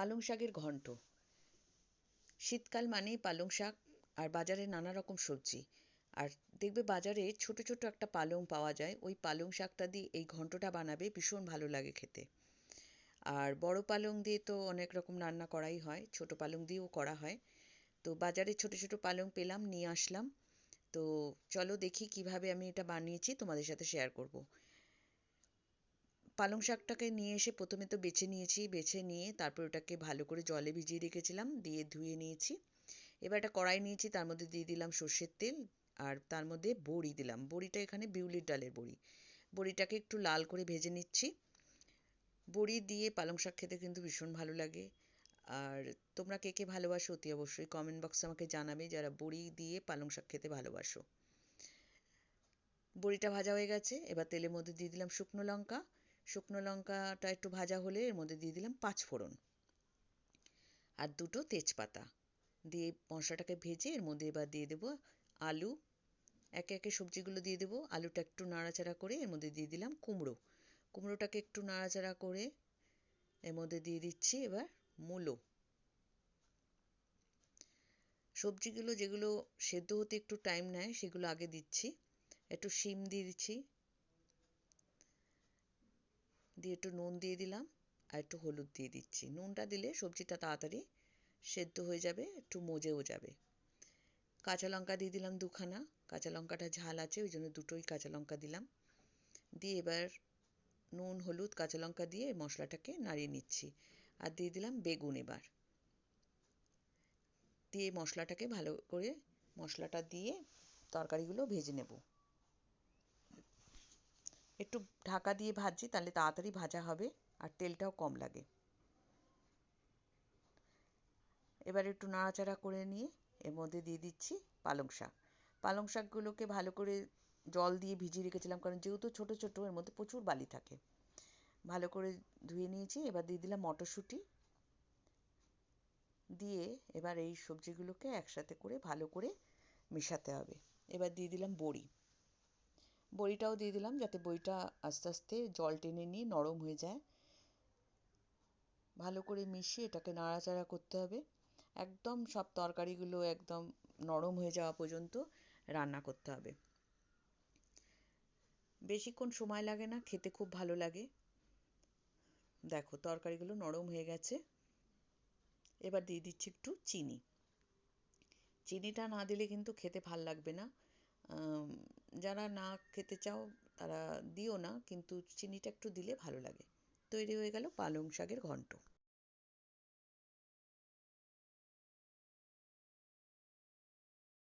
পালং শাকের ঘন্ট। শীতকাল মানেই পালং শাক আর বাজারে নানা রকম সবজি। আর দেখবে বাজারে ছোট ছোট একটা পালং পাওয়া যায়, ওই পালং শাকটা দিয়ে এই ঘন্টটা বানাবে, ভীষণ ভালো লাগে খেতে। আর বড় পালং দিয়ে তো অনেক রকম রান্না করাই হয়, ছোট পালং দিয়েও করা হয়। তো বাজারে ছোট ছোট পালং পেলাম, নিয়ে আসলাম। তো চলো দেখি কীভাবে আমি এটা বানিয়েছি, তোমাদের সাথে শেয়ার করব। পালং শাকটাকে নিয়ে এসে প্রথমে তো বেছে নিয়েছি, বেছে নিয়ে তারপর ওটাকে ভালো করে জলে ভিজিয়ে রেখেছিলাম, দিয়ে ধুয়ে নিয়েছি। এবার একটা কড়াই নিয়েছি, তার মধ্যে দিয়ে দিলাম সর্ষের তেল আর তার মধ্যে বড়ি দিলাম। বড়িটা এখানে বিউলির ডালের বড়ি। বড়িটাকে একটু লাল করে ভেজে নিচ্ছি। বড়ি দিয়ে পালং শাক খেতে কিন্তু ভীষণ ভালো লাগে। আর তোমরা কে কে ভালোবাসো অতি অবশ্যই কমেন্ট বক্সে আমাকে জানাবে যারা বড়ি দিয়ে পালং শাক খেতে ভালোবাসো। বড়িটা ভাজা হয়ে গেছে, এবার তেলের মধ্যে দিয়ে দিলাম শুকনো লঙ্কা। শুকনো লঙ্কাটা একটু ভাজা হলে এর মধ্যে দিয়ে দিলাম পাঁচ ফোড়ন। আর দুটো তেজপাতা। দিয়ে মশলাটাকে ভেজে এর মধ্যে এবার দিয়ে দেবো আলু। একে একে সবজিগুলো দিয়ে দেবো। আলুটা একটু নাড়াচাড়া করে এর মধ্যে দিয়ে দিলাম কুমড়ো। কুমড়োটাকে একটু নাড়াচাড়া করে এর মধ্যে দিয়ে দিচ্ছি এবার মূলো। সবজিগুলো যেগুলো সেদ্ধ হতে একটু টাইম নেয় সেগুলো আগে দিচ্ছি। একটু শিম দিয়ে দিচ্ছি। দিয়ে একটু নুন দিয়ে দিলাম আর একটু হলুদ দিয়ে দিচ্ছি। নুনটা দিলে সবজিটা তাড়াতাড়ি সেদ্ধ হয়ে যাবে, একটু মজেও যাবে। কাঁচা লঙ্কা দিয়ে দিলাম দুখানা। কাঁচা লঙ্কাটা ঝাল আছে, ওই জন্য দুটোই কাঁচা লঙ্কা দিলাম। দিয়ে এবার নুন, হলুদ, কাঁচা লঙ্কা দিয়ে মশলাটাকে নাড়িয়ে নিচ্ছি। আর দিয়ে দিলাম বেগুন এবার। দিয়ে মশলাটাকে ভালো করে মশলাটা দিয়ে তরকারিগুলো ভেজে নেব। একটু ঢাকা দিয়ে ভাজছি, তাহলে তাড়াতাড়ি ভাজা হবে আর তেলটাও কম লাগে। এবার একটু নাড়াচাড়া করে নিয়ে এর মধ্যে দিয়ে দিচ্ছি পালং শাক। পালং শাকগুলোকে ভালো করে জল দিয়ে ভিজিয়ে রেখেছিলাম, কারণ যেহেতু ছোট ছোট, এর মধ্যে প্রচুর বালি থাকে। ভালো করে ধুয়ে নিয়েছি, এবার দিয়ে দিলাম মটরশুঁটি। দিয়ে এবার এই সবজিগুলোকে একসাথে করে ভালো করে মেশাতে হবে। এবার দিয়ে দিলাম বড়ি। বড়িটাও দিয়ে দিলাম যাতে বড়িটা আস্তে আস্তে জল টেনে নিয়ে নরম হয়ে যায়। ভালো করে মিশিয়ে এটাকে নাড়াচাড়া করতে হবে। একদম সব তরকারিগুলো একদম নরম হয়ে যাওয়া পর্যন্ত রান্না করতে হবে। বেশিক্ষণ সময় লাগে না, খেতে খুব ভালো লাগে। দেখো তরকারিগুলো নরম হয়ে গেছে। এবার দিয়ে দিচ্ছি একটু চিনি। চিনিটা না দিলে কিন্তু খেতে ভালো লাগবে না। যারা না খেতে চাও, তারা দিও না, কিন্তু চিনিটা একটু দিলে ভালো লাগে। তৈরি হয়ে গেল পালং শাকের ঘন্ট।